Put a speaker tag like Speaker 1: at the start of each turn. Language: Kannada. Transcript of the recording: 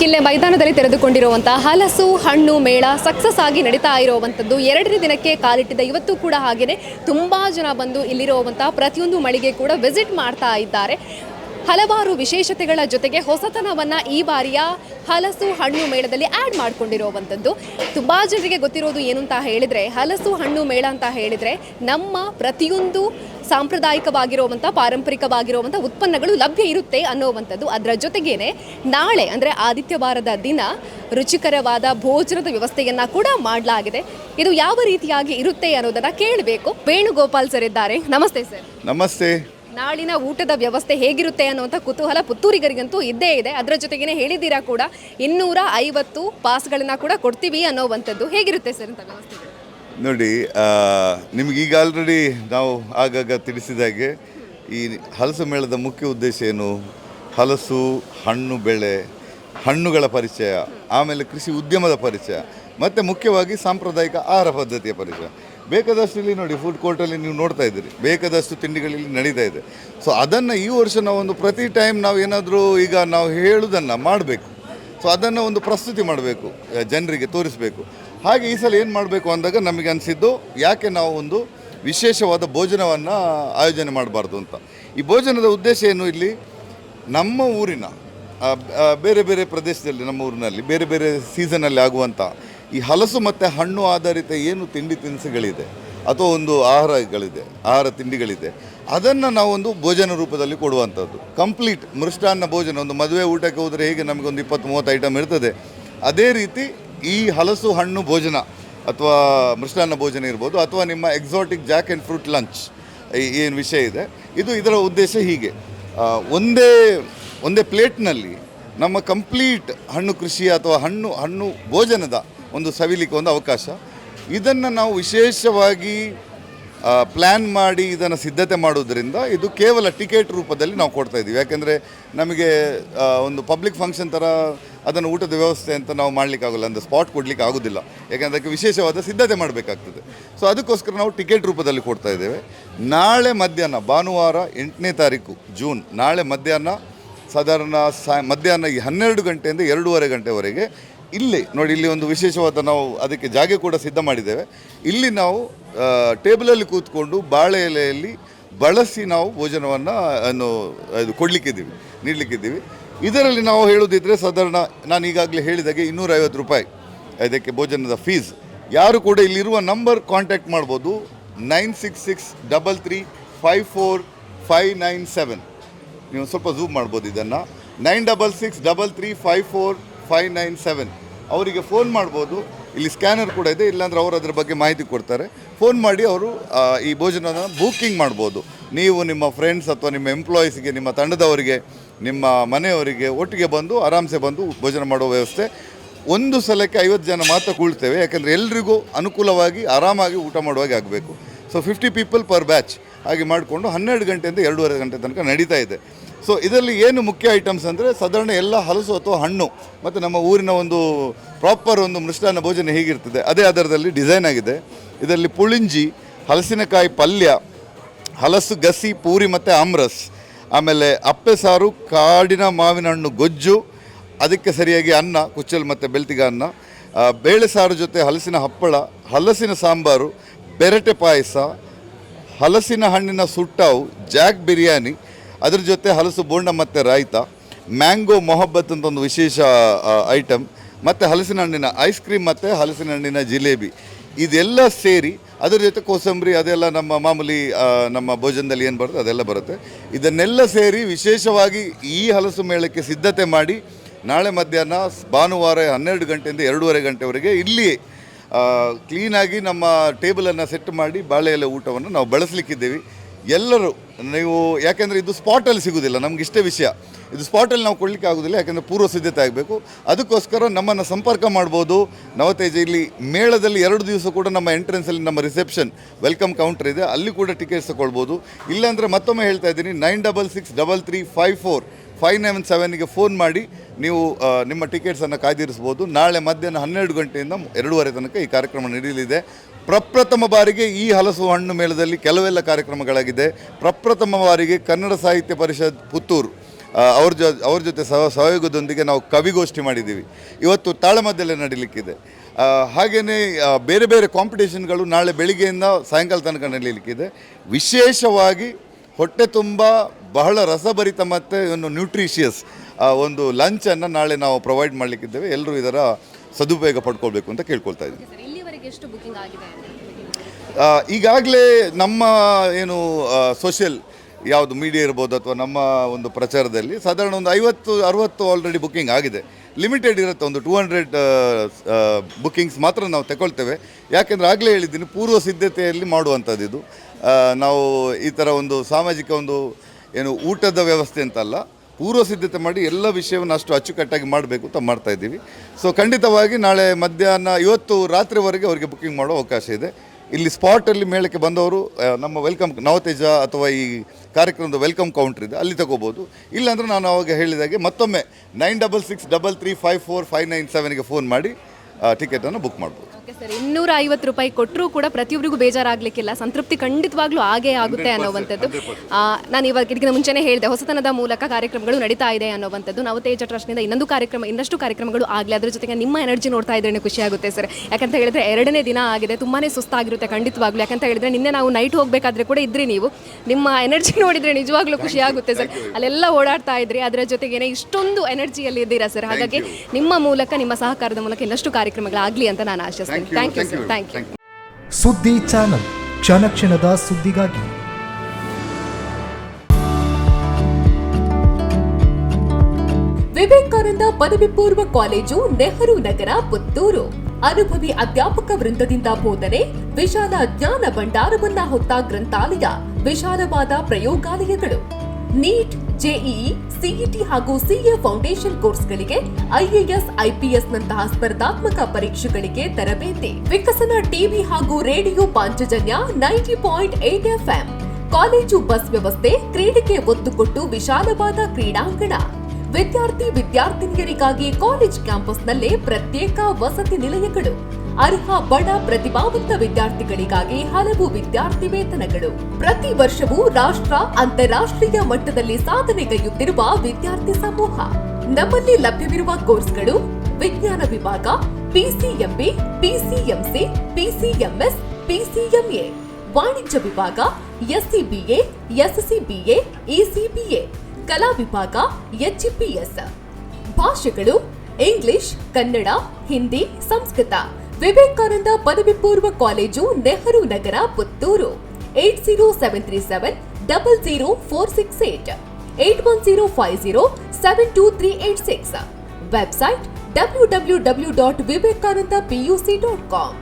Speaker 1: ಕಿಲ್ಲೆ ಮೈದಾನದಲ್ಲಿ ತೆರೆದುಕೊಂಡಿರುವಂತಹ ಹಲಸು, ಹಣ್ಣು, ಮೇಳ ಸಕ್ಸಸ್ ಆಗಿ ನಡೀತಾ ಇರುವಂಥದ್ದು ಎರಡನೇ ದಿನಕ್ಕೆ ಕಾಲಿಟ್ಟಿದ್ದ ಇವತ್ತು ಕೂಡ ಹಾಗೆಯೇ ತುಂಬ ಜನ ಬಂದು ಇಲ್ಲಿರುವಂತಹ ಪ್ರತಿಯೊಂದು ಮಳಿಗೆ ಕೂಡ ವಿಸಿಟ್ ಮಾಡ್ತಾ ಇದ್ದಾರೆ. ಹಲವಾರು ವಿಶೇಷತೆಗಳ ಜೊತೆಗೆ ಹೊಸತನವನ್ನು ಈ ಬಾರಿಯ ಹಲಸು ಹಣ್ಣು ಮೇಳದಲ್ಲಿ ಆ್ಯಡ್ ಮಾಡ್ಕೊಂಡಿರುವಂಥದ್ದು. ತುಂಬ ಜನರಿಗೆ ಗೊತ್ತಿರೋದು ಏನು ಅಂತ ಹೇಳಿದರೆ, ಹಲಸು ಹಣ್ಣು ಮೇಳ ಅಂತ ಹೇಳಿದರೆ ನಮ್ಮ ಪ್ರತಿಯೊಂದು ಸಾಂಪ್ರದಾಯಿಕವಾಗಿರುವಂಥ, ಪಾರಂಪರಿಕವಾಗಿರುವಂಥ ಉತ್ಪನ್ನಗಳು ಲಭ್ಯ ಇರುತ್ತೆ ಅನ್ನೋವಂಥದ್ದು. ಅದರ ಜೊತೆಗೇನೆ ನಾಳೆ ಅಂದರೆ ಆದಿತ್ಯವಾರದ ದಿನ ರುಚಿಕರವಾದ ಭೋಜನದ ವ್ಯವಸ್ಥೆಯನ್ನು ಕೂಡ ಮಾಡಲಾಗಿದೆ. ಇದು ಯಾವ ರೀತಿಯಾಗಿ ಇರುತ್ತೆ ಅನ್ನೋದನ್ನು ಕೇಳಬೇಕು. ವೇಣುಗೋಪಾಲ್ ಸರ್ ಇದ್ದಾರೆ. ನಮಸ್ತೆ ಸರ್.
Speaker 2: ನಮಸ್ತೆ.
Speaker 1: ನಾಳಿನ ಊಟದ ವ್ಯವಸ್ಥೆ ಹೇಗಿರುತ್ತೆ ಅನ್ನುವಂಥ ಕುತೂಹಲ ಪುತ್ತೂರಿಗರಿಗಂತೂ ಇದ್ದೇ ಇದೆ. ಅದರ ಜೊತೆಗೇನೆ ಹೇಳಿದ್ದೀರಾ ಕೂಡ ಇನ್ನೂರ ಐವತ್ತು ಪಾಸ್ಗಳನ್ನು ಕೂಡ ಕೊಡ್ತೀವಿ ಅನ್ನೋವಂಥದ್ದು ಹೇಗಿರುತ್ತೆ ಸರ್ ಅಂತ ವ್ಯವಸ್ಥೆ?
Speaker 2: ನೋಡಿ ನಿಮ್ಗೆ ಈಗ ಆಲ್ರೆಡಿ ನಾವು ಆಗಾಗ ತಿಳಿಸಿದಾಗೆ ಈ ಹಲಸು ಮೇಳದ ಮುಖ್ಯ ಉದ್ದೇಶ ಏನು? ಹಲಸು, ಹಣ್ಣು ಬೆಳೆ, ಹಣ್ಣುಗಳ ಪರಿಚಯ, ಆಮೇಲೆ ಕೃಷಿ ಉದ್ಯಮದ ಪರಿಚಯ, ಮತ್ತು ಮುಖ್ಯವಾಗಿ ಸಾಂಪ್ರದಾಯಿಕ ಆಹಾರ ಪದ್ಧತಿಯ ಪರಿಚಯ. ಬೇಕಾದಷ್ಟು ಇಲ್ಲಿ ನೋಡಿ ಫುಡ್ ಕೋರ್ಟಲ್ಲಿ ನೀವು ನೋಡ್ತಾ ಇದ್ದೀರಿ. ಬೇಕಾದಷ್ಟು ತಿಂಡಿಗಳಲ್ಲಿ ನಡೀತಾ ಇದೆ. ಸೊ ಅದನ್ನು ಈ ವರ್ಷ ನಾವೊಂದು ಪ್ರತಿ ಟೈಮ್ ನಾವು ಏನಾದರೂ ಈಗ ನಾವು ಹೇಳುವುದನ್ನು ಮಾಡಬೇಕು. ಸೊ ಅದನ್ನು ಒಂದು ಪ್ರಸ್ತುತಿ ಮಾಡಬೇಕು ಜನರಿಗೆ ತೋರಿಸಬೇಕು. ಹಾಗೆ ಈ ಸಲ ಏನು ಮಾಡಬೇಕು ಅಂದಾಗ ನಮಗೆ ಅನಿಸಿದ್ದು ಯಾಕೆ ನಾವು ಒಂದು ವಿಶೇಷವಾದ ಭೋಜನವನ್ನು ಆಯೋಜನೆ ಮಾಡಬಾರ್ದು ಅಂತ. ಈ ಭೋಜನದ ಉದ್ದೇಶ ಏನು ಇಲ್ಲಿ? ನಮ್ಮ ಊರಿನ ಬೇರೆ ಬೇರೆ ಪ್ರದೇಶದಲ್ಲಿ, ನಮ್ಮ ಊರಿನಲ್ಲಿ, ಬೇರೆ ಬೇರೆ ಸೀಸನಲ್ಲಿ ಆಗುವಂಥ ಈ ಹಲಸು ಮತ್ತು ಹಣ್ಣು ಆಧಾರಿತ ಏನು ತಿಂಡಿ ತಿನಿಸುಗಳಿದೆ ಅಥವಾ ಒಂದು ಆಹಾರಗಳಿದೆ, ಆಹಾರ ತಿಂಡಿಗಳಿದೆ, ಅದನ್ನು ನಾವೊಂದು ಭೋಜನ ರೂಪದಲ್ಲಿ ಕೊಡುವಂಥದ್ದು. ಕಂಪ್ಲೀಟ್ ಮೃಷ್ಟಾನ್ನ ಭೋಜನ, ಒಂದು ಮದುವೆ ಊಟಕ್ಕೆ ಹೋದರೆ ಹೇಗೆ ನಮಗೊಂದು ಇಪ್ಪತ್ತು ಮೂವತ್ತು ಐಟಮ್ ಇರ್ತದೆ. ಅದೇ ರೀತಿ ಈ ಹಲಸು ಹಣ್ಣು ಭೋಜನ ಅಥವಾ ಮೃಷ್ಟಾನ್ನ ಭೋಜನ ಇರ್ಬೋದು, ಅಥವಾ ನಿಮ್ಮ exotic jack and fruit lunch ಏನು ವಿಷಯ ಇದೆ. ಇದು ಇದರ ಉದ್ದೇಶ ಹೀಗೆ. ಒಂದೇ ಒಂದೇ ಪ್ಲೇಟ್ನಲ್ಲಿ ನಮ್ಮ ಕಂಪ್ಲೀಟ್ ಹಣ್ಣು ಕೃಷಿ ಅಥವಾ ಹಣ್ಣು ಹಣ್ಣು ಭೋಜನದ ಒಂದು ಸವಿಲಿಕ್ಕೆ ಒಂದು ಅವಕಾಶ. ಇದನ್ನು ನಾವು ವಿಶೇಷವಾಗಿ ಪ್ಲ್ಯಾನ್ ಮಾಡಿ ಇದನ್ನು ಸಿದ್ಧತೆ ಮಾಡೋದ್ರಿಂದ ಇದು ಕೇವಲ ಟಿಕೆಟ್ ರೂಪದಲ್ಲಿ ನಾವು ಕೊಡ್ತಾ ಇದ್ದೀವಿ. ಯಾಕೆಂದರೆ ನಮಗೆ ಒಂದು ಪಬ್ಲಿಕ್ ಫಂಕ್ಷನ್ ಥರ ಅದನ್ನು ಊಟದ ವ್ಯವಸ್ಥೆ ಅಂತ ನಾವು ಮಾಡಲಿಕ್ಕಾಗಲ್ಲ ಅಂದರೆ ಸ್ಪಾಟ್ ಕೊಡಲಿಕ್ಕೆ ಆಗೋದಿಲ್ಲ. ಯಾಕೆಂದರೆ ಅದಕ್ಕೆ ವಿಶೇಷವಾದ ಸಿದ್ಧತೆ ಮಾಡಬೇಕಾಗ್ತದೆ. ಸೊ ಅದಕ್ಕೋಸ್ಕರ ನಾವು ಟಿಕೆಟ್ ರೂಪದಲ್ಲಿ ಕೊಡ್ತಾ ಇದ್ದೇವೆ. ನಾಳೆ ಮಧ್ಯಾಹ್ನ, ಭಾನುವಾರ ಎಂಟನೇ ತಾರೀಕು ಜೂನ್ ನಾಳೆ ಮಧ್ಯಾಹ್ನ ಸಾಧಾರಣ ಸಾ, ಮಧ್ಯಾಹ್ನ ಹನ್ನೆರಡು ಗಂಟೆಯಿಂದ ಎರಡೂವರೆ ಗಂಟೆವರೆಗೆ ಇಲ್ಲಿ, ನೋಡಿ ಇಲ್ಲಿ ಒಂದು ವಿಶೇಷವಾದ ನಾವು ಅದಕ್ಕೆ ಜಾಗ ಕೂಡ ಸಿದ್ಧ ಮಾಡಿದ್ದೇವೆ. ಇಲ್ಲಿ ನಾವು ಟೇಬಲಲ್ಲಿ ಕೂತ್ಕೊಂಡು ಬಾಳೆ ಎಲೆಯಲ್ಲಿ ಬಳಸಿ ನಾವು ಭೋಜನವನ್ನು, ಅನ್ನು, ಇದು ಕೊಡಲಿಕ್ಕಿದ್ದೀವಿ, ನೀಡಲಿಕ್ಕಿದ್ದೀವಿ. ಇದರಲ್ಲಿ ನಾವು ಹೇಳೋದಿದ್ದರೆ ಸಾಧಾರಣ, ನಾನು ಈಗಾಗಲೇ ಹೇಳಿದಾಗೆ ಇನ್ನೂರೈವತ್ತು ರೂಪಾಯಿ ಇದಕ್ಕೆ ಭೋಜನದ ಫೀಸ್ ಯಾರು ಕೂಡ ಇಲ್ಲಿರುವ ನಂಬರ್ ಕಾಂಟ್ಯಾಕ್ಟ್ ಮಾಡ್ಬೋದು nine six six double three five four five nine seven ನೀವು ಸ್ವಲ್ಪ ಝೂಮ್ ಮಾಡ್ಬೋದು ಇದನ್ನು. Nine double six double three five four five nine seven ಅವರಿಗೆ ಫೋನ್ ಮಾಡ್ಬೋದು. ಇಲ್ಲಿ ಸ್ಕ್ಯಾನರ್ ಕೂಡ ಇದೆ, ಇಲ್ಲಾಂದರೆ ಅವರು ಅದರ ಬಗ್ಗೆ ಮಾಹಿತಿ ಕೊಡ್ತಾರೆ. ಫೋನ್ ಮಾಡಿ ಅವರು ಈ ಭೋಜನನ ಬುಕ್ಕಿಂಗ್ ಮಾಡ್ಬೋದು. ನೀವು ನಿಮ್ಮ ಫ್ರೆಂಡ್ಸ್ ಅಥವಾ ನಿಮ್ಮ ಎಂಪ್ಲಾಯೀಸ್ಗೆ ನಿಮ್ಮ ತಂಡದವರಿಗೆ, ನಿಮ್ಮ ಮನೆಯವರಿಗೆ ಒಟ್ಟಿಗೆ ಬಂದು, ಆರಾಮ್ಸೆ ಬಂದು ಭೋಜನ ಮಾಡುವ ವ್ಯವಸ್ಥೆ. ಒಂದು ಸಲಕ್ಕೆ ಐವತ್ತು ಜನ ಮಾತ್ರ ಕೂಳ್ತೇವೆ, ಯಾಕೆಂದರೆ ಎಲ್ರಿಗೂ ಅನುಕೂಲವಾಗಿ, ಆರಾಮಾಗಿ ಊಟ ಮಾಡುವಾಗೆ ಆಗಬೇಕು. So fifty people per batch ಹಾಗೆ ಮಾಡಿಕೊಂಡು ಹನ್ನೆರಡು ಗಂಟೆಯಿಂದ ಎರಡೂವರೆ ಗಂಟೆ ತನಕ ನಡೀತಾ ಇದೆ. ಸೊ ಇದರಲ್ಲಿ ಏನು ಮುಖ್ಯ ಐಟಮ್ಸ್ ಅಂದರೆ ಸಾಧಾರಣ ಎಲ್ಲ ಹಲಸು ಅಥವಾ ಹಣ್ಣು, ಮತ್ತು ನಮ್ಮ ಊರಿನ ಒಂದು ಪ್ರಾಪರ್ ಒಂದು ಮೃಷ್ಟಾನ್ನ ಭೋಜನ ಹೇಗಿರ್ತದೆ, ಅದೇ ಆಧಾರದಲ್ಲಿ ಡಿಸೈನ್ ಆಗಿದೆ. ಇದರಲ್ಲಿ ಪುಳಿಂಜಿ, ಹಲಸಿನಕಾಯಿ ಪಲ್ಯ, ಹಲಸು, ಗಸಿ, ಪೂರಿ ಮತ್ತು ಆಮ್ರಸ್. ಆಮೇಲೆ ಅಪ್ಪೆ ಸಾರು, ಕಾಡಿನ ಮಾವಿನ ಹಣ್ಣು, ಗೊಜ್ಜು, ಅದಕ್ಕೆ ಸರಿಯಾಗಿ ಅನ್ನ, ಕುಚ್ಚಲ್ ಮತ್ತು ಬೆಳ್ತಿಗ ಅನ್ನ ಬೇಳೆ ಸಾರು ಜೊತೆ ಹಲಸಿನ ಹಪ್ಪಳ, ಹಲಸಿನ ಸಾಂಬಾರು, ಬೆರಟೆ ಪಾಯಸ ಹಲಸಿನ ಹಣ್ಣಿನ ಸುಟ್ಟಾವು ಜಾಕ್ ಬಿರಿಯಾನಿ, ಅದ್ರ ಜೊತೆ ಹಲಸು ಬೋಂಡ ಮತ್ತು ರಾಯ್ತ, ಮ್ಯಾಂಗೋ ಮೊಹಬ್ಬತ್ ಅಂತ ಒಂದು ವಿಶೇಷ ಐಟಮ್ ಮತ್ತು ಹಲಸಿನ ಹಣ್ಣಿನ ಐಸ್ ಕ್ರೀಮ್ ಮತ್ತು ಹಲಸಿನ ಹಣ್ಣಿನ ಜಿಲೇಬಿ. ಇದೆಲ್ಲ ಸೇರಿ ಅದರ ಜೊತೆ ಕೋಸಂಬರಿ, ಅದೆಲ್ಲ ನಮ್ಮ ಮಾಮೂಲಿ ನಮ್ಮ ಭೋಜನದಲ್ಲಿ ಏನು ಬರುತ್ತೆ ಅದೆಲ್ಲ ಬರುತ್ತೆ. ಇದನ್ನೆಲ್ಲ ಸೇರಿ ವಿಶೇಷವಾಗಿ ಈ ಹಲಸು ಮೇಳಕ್ಕೆ ಸಿದ್ಧತೆ ಮಾಡಿ ನಾಳೆ ಮಧ್ಯಾಹ್ನ ಭಾನುವಾರ ಹನ್ನೆರಡು ಗಂಟೆಯಿಂದ ಎರಡೂವರೆ ಗಂಟೆವರೆಗೆ ಇಲ್ಲಿ ಕ್ಲೀನಾಗಿ ನಮ್ಮ ಟೇಬಲನ್ನು ಸೆಟ್ ಮಾಡಿ ಬಾಳೆ ಎಲೆ ಊಟವನ್ನು ನಾವು ಬಳಸಲಿಕ್ಕಿದ್ದೇವೆ. ಎಲ್ಲರೂ, ನೀವು, ಯಾಕೆಂದರೆ ಇದು ಸ್ಪಾಟಲ್ಲಿ ಸಿಗೋದಿಲ್ಲ, ನಮ್ಗೆ ಇಷ್ಟೇ ವಿಷಯ. ಇದು ಸ್ಪಾಟಲ್ಲಿ ನಾವು ಕೊಡಲಿಕ್ಕೆ ಆಗೋದಿಲ್ಲ, ಯಾಕೆಂದರೆ ಪೂರ್ವ ಸಿದ್ಧತೆ ಆಗಬೇಕು. ಅದಕ್ಕೋಸ್ಕರ ನಮ್ಮನ್ನು ಸಂಪರ್ಕ ಮಾಡ್ಬೋದು. ನವತೇಜ ಇಲ್ಲಿ ಮೇಳದಲ್ಲಿ ಎರಡು ದಿವಸ ಕೂಡ ನಮ್ಮ ಎಂಟ್ರೆನ್ಸಲ್ಲಿ ನಮ್ಮ ರಿಸೆಪ್ಷನ್ ವೆಲ್ಕಮ್ ಕೌಂಟರ್ ಇದೆ. ಅಲ್ಲಿ ಕೂಡ ಟಿಕೆಟ್ಸ್ ತಗೊಳ್ಬೋದು. ಇಲ್ಲಾಂದರೆ ಮತ್ತೊಮ್ಮೆ ಹೇಳ್ತಾ ಇದ್ದೀನಿ nine double six double three five four five nine ಸೆವೆನ್ಗೆ phone ಮಾಡಿ. ನೀವು ನಿಮ್ಮ ಟಿಕೆಟ್ಸನ್ನು ಕಾಯ್ದಿರಿಸ್ಬೋದು. ನಾಳೆ ಮಧ್ಯಾಹ್ನ ಹನ್ನೆರಡು ಗಂಟೆಯಿಂದ ಎರಡೂವರೆ ತನಕ ಈ ಕಾರ್ಯಕ್ರಮ ನಡೆಯಲಿದೆ. ಪ್ರಪ್ರಥಮ ಬಾರಿಗೆ ಈ ಹಲಸು ಹಣ್ಣು ಮೇಳದಲ್ಲಿ ಕೆಲವೆಲ್ಲ ಕಾರ್ಯಕ್ರಮಗಳಾಗಿದೆ. ಪ್ರಪ್ರಥಮ ಬಾರಿಗೆ ಕನ್ನಡ ಸಾಹಿತ್ಯ ಪರಿಷತ್ ಪುತ್ತೂರು ಅವ್ರ ಜೊ, ಅವ್ರ ಜೊತೆ ಸಹ ಸಹಯೋಗದೊಂದಿಗೆ ನಾವು ಕವಿಗೋಷ್ಠಿ ಮಾಡಿದ್ದೀವಿ. ಇವತ್ತು ತಾಳಮದ್ದಲ್ಲೇ ನಡೀಲಿಕ್ಕಿದೆ. ಹಾಗೆಯೇ ಬೇರೆ ಬೇರೆ ಕಾಂಪಿಟೇಷನ್ಗಳು ನಾಳೆ ಬೆಳಿಗ್ಗೆಯಿಂದ ಸಾಯಂಕಾಲ ತನಕ ನಡೀಲಿಕ್ಕಿದೆ. ವಿಶೇಷವಾಗಿ ಹೊಟ್ಟೆ ತುಂಬ ಬಹಳ ರಸಭರಿತ ಮತ್ತು ಇವನು ನ್ಯೂಟ್ರಿಷಿಯಸ್ ಒಂದು ಲಂಚನ್ನು ನಾಳೆ ನಾವು ಪ್ರೊವೈಡ್ ಮಾಡಲಿಕ್ಕಿದ್ದೇವೆ. ಎಲ್ಲರೂ ಇದರ ಸದುಪಯೋಗ ಪಡ್ಕೊಳ್ಬೇಕು ಅಂತ ಕೇಳ್ಕೊಳ್ತಾ
Speaker 1: ಆಗಿದೆ?
Speaker 2: ಈಗಾಗಲೇ ನಮ್ಮ ಏನು ಸೋಷಿಯಲ್ ಯಾವುದು ಮೀಡಿಯಾ ಇರ್ಬೋದು ಅಥವಾ ನಮ್ಮ ಒಂದು ಪ್ರಚಾರದಲ್ಲಿ ಸಾಧಾರಣ ಒಂದು ಐವತ್ತು ಅರುವತ್ತು ಆಲ್ರೆಡಿ ಬುಕ್ಕಿಂಗ್ ಆಗಿದೆ. ಲಿಮಿಟೆಡ್ ಇರುತ್ತೆ ಒಂದು ಟೂ ಹಂಡ್ರೆಡ್ ಬುಕ್ಕಿಂಗ್ಸ್ ಮಾತ್ರ ನಾವು ತಗೊಳ್ತೇವೆ ಯಾಕೆಂದರೆ ಆಗಲೇ ಹೇಳಿದ್ದೀನಿ ಪೂರ್ವ ಸಿದ್ಧತೆಯಲ್ಲಿ ಮಾಡುವಂಥದ್ದು ಇದು ನಾವು ಈ ಥರ ಒಂದು ಸಾಮಾಜಿಕ ಒಂದು ಏನು ಊಟದ ವ್ಯವಸ್ಥೆ ಅಂತಲ್ಲ ಪೂರ್ವ ಸಿದ್ಧತೆ ಮಾಡಿ ಎಲ್ಲ ವಿಷಯವನ್ನು ಅಷ್ಟು ಅಚ್ಚುಕಟ್ಟಾಗಿ ಮಾಡಬೇಕು ಅಂತ ಮಾಡ್ತಾ ಇದ್ದೀವಿ. ಸೊ ಖಂಡಿತವಾಗಿ ನಾಳೆ ಮಧ್ಯಾಹ್ನ ಇವತ್ತು ರಾತ್ರಿವರೆಗೆ ಅವರಿಗೆ ಬುಕ್ಕಿಂಗ್ ಮಾಡೋ ಅವಕಾಶ ಇದೆ. ಇಲ್ಲಿ ಸ್ಪಾಟಲ್ಲಿ ಮೇಳಕ್ಕೆ ಬಂದವರು ನಮ್ಮ ವೆಲ್ಕಮ್ ನವತೇಜ ಅಥವಾ ಈ ಕಾರ್ಯಕ್ರಮದ ವೆಲ್ಕಮ್ ಕೌಂಟರ್ ಇದೆ, ಅಲ್ಲಿ ತಗೋಬೋದು. ಇಲ್ಲಾಂದರೆ ನಾನು ಅವಾಗ ಹೇಳಿದಾಗೆ ಮತ್ತೊಮ್ಮೆ nine double six double three five four five nine ಸೆವೆನ್ಗೆ phone ಮಾಡಿ ಟಿಕೆಟನ್ನು ಬುಕ್ ಮಾಡ್ಬೋದು.
Speaker 1: Okay sir. ಇನ್ನೂರ ಐವತ್ತು ರೂಪಾಯಿ ಕೊಟ್ಟರೂ ಕೂಡ ಪ್ರತಿಯೊಬ್ಬರಿಗೂ ಬೇಜಾರಾಗಲಿಕ್ಕಿಲ್ಲ. ಸಂತೃಪ್ತಿ ಖಂಡಿತವಾಗ್ಲೂ ಆಗೇ ಆಗುತ್ತೆ ಅನ್ನೋವಂಥದ್ದು. ನಾನು ಇವಾಗ ಇದಕ್ಕಿಂತ ಮುಂಚೆನೇ ಹೇಳಿದೆ ಹೊಸತನದ ಮೂಲಕ ಕಾರ್ಯಕ್ರಮಗಳು ನಡೀತಾ ಇದೆ ಅನ್ನೋವಂಥದ್ದು. ನವತೇಜ ಟ್ರಸ್ಟ್ನಿಂದ ಇನ್ನೊಂದು ಕಾರ್ಯಕ್ರಮ ಇನ್ನಷ್ಟು ಕಾರ್ಯಕ್ರಮಗಳು ಆಗಲಿ ಅದ್ರ ಜೊತೆಗೆ ನಿಮ್ಮ ಎನರ್ಜಿ ನೋಡ್ತಾ ಇದ್ರೇ ಖುಷಿ ಆಗುತ್ತೆ ಸರ್. ಯಾಕಂತ ಹೇಳಿದ್ರೆ ಎರಡನೇ ದಿನ ಆಗಿದೆ ತುಂಬಾ ಸುಸ್ತಾಗಿರುತ್ತೆ ಖಂಡಿತವಾಗ್ಲೂ. ಯಾಕಂತ ಹೇಳಿದ್ರೆ ನಿನ್ನೆ ನಾವು ನೈಟ್ ಹೋಗಬೇಕಾದ್ರೆ ಕೂಡ ಇದ್ರಿ ನೀವು. ನಿಮ್ಮ ಎನರ್ಜಿ ನೋಡಿದ್ರೆ ನಿಜವಾಗ್ಲೂ ಖುಷಿ ಆಗುತ್ತೆ ಸರ್. ಅಲ್ಲೆಲ್ಲ ಓಡಾಡ್ತಾ ಇದ್ರಿ ಅದರ ಜೊತೆಗೇನೆ ಇಷ್ಟೊಂದು ಎನರ್ಜಿಯಲ್ಲಿ ಇದ್ದೀರಾ ಸರ್. ಹಾಗಾಗಿ ನಿಮ್ಮ ಮೂಲಕ ನಿಮ್ಮ ಸಹಕಾರದ ಮೂಲಕ ಇನ್ನಷ್ಟು ಕಾರ್ಯಕ್ರಮಗಳಾಗಲಿ ಅಂತ ನಾನು ಆಶಿಸ್ತೀನಿ. Thank you sir thank you
Speaker 3: ಸುದ್ದಿ ಚಾನಲ್ ಕ್ಷಣ ಕ್ಷಣದ ಸುದ್ದಿಗಾಗಿ.
Speaker 4: ವಿವೇಕಾನಂದ ಪದವಿ ಪೂರ್ವ ಕಾಲೇಜು ನೆಹರು ನಗರ ಪುತ್ತೂರು. ಅನುಭವಿ ಅಧ್ಯಾಪಕ ವೃಂದದಿಂದ ಬೋಧನೆ ವಿಶಾಲ ಜ್ಞಾನ ಭಂಡಾರವನ್ನ ಹೊತ್ತ ಗ್ರಂಥಾಲಯ ವಿಶಾಲವಾದ ಪ್ರಯೋಗಾಲಯಗಳು. ನೀಟ್ ಜೆಇಇ, ಸಿಇಟಿ ಹಾಗೂ ಸಿಎ ಫೌಂಡೇಶನ್ ಕೋರ್ಸ್ಗಳಿಗೆ ಐಎಎಸ್, ಐಪಿಎಸ್ ನಂತಹ ಸ್ಪರ್ಧಾತ್ಮಕ ಪರೀಕ್ಷೆಗಳಿಗೆ ತರಬೇತಿ. ವಿಕಸನ ಟಿವಿ ಹಾಗೂ radio Panchajanya ninety point eight FM. College bus ವ್ಯವಸ್ಥೆ, ಕ್ರೀಡೆಗೆ ಒತ್ತು ಕೊಟ್ಟು ವಿಶಾಲವಾದ ಕ್ರೀಡಾಂಗಣ. ವಿದ್ಯಾರ್ಥಿ ವಿದ್ಯಾರ್ಥಿನಿಯರಿಗಾಗಿ ಕಾಲೇಜ್ ಕ್ಯಾಂಪಸ್ನಲ್ಲೇ ಪ್ರತ್ಯೇಕ ವಸತಿ ನಿಲಯಗಳು. ಅರ್ಹ ಬಡ ಪ್ರತಿಭಾವಂತ ವಿದ್ಯಾರ್ಥಿಗಳಿಗಾಗಿ ಹಲವು ವಿದ್ಯಾರ್ಥಿ ವೇತನಗಳು. ಪ್ರತಿ ವರ್ಷವೂ ರಾಷ್ಟ್ರ, ಅಂತಾರಾಷ್ಟ್ರೀಯ ಮಟ್ಟದಲ್ಲಿ ಸಾಧನೆಗೈಯುತ್ತಿರುವ ವಿದ್ಯಾರ್ಥಿ ಸಮೂಹ. ನಮ್ಮಲ್ಲಿ ಲಭ್ಯವಿರುವ ಕೋರ್ಸ್ಗಳು ವಿಜ್ಞಾನ ವಿಭಾಗ ಪಿಸಿಎಂಬಿ ಪಿಸಿಎಂಸಿ ಪಿಸಿಎಂಎಸ್ ಪಿಸಿಎಂಎ ವಾಣಿಜ್ಯ ವಿಭಾಗ ಎಸ್ಸಿಬಿಎ ಎಸ್ಸಿಬಿಎ ಇಸಿಬಿಎ ಕಲಾ ವಿಭಾಗ ಎಚ್ಇಪಿಎಸ್ ಭಾಷೆಗಳು, ಇಂಗ್ಲಿಷ್, ಕನ್ನಡ, ಹಿಂದಿ, ಸಂಸ್ಕೃತ. ವಿವೇಕಾನಂದ ಪದವಿ ಪೂರ್ವ college Nehru Nagar, Puttur. Eight zero seven three seven double zero four six eight. Eight one zero five zero seven two three eight six. Website W W W dot Vivekananda PUC dot com.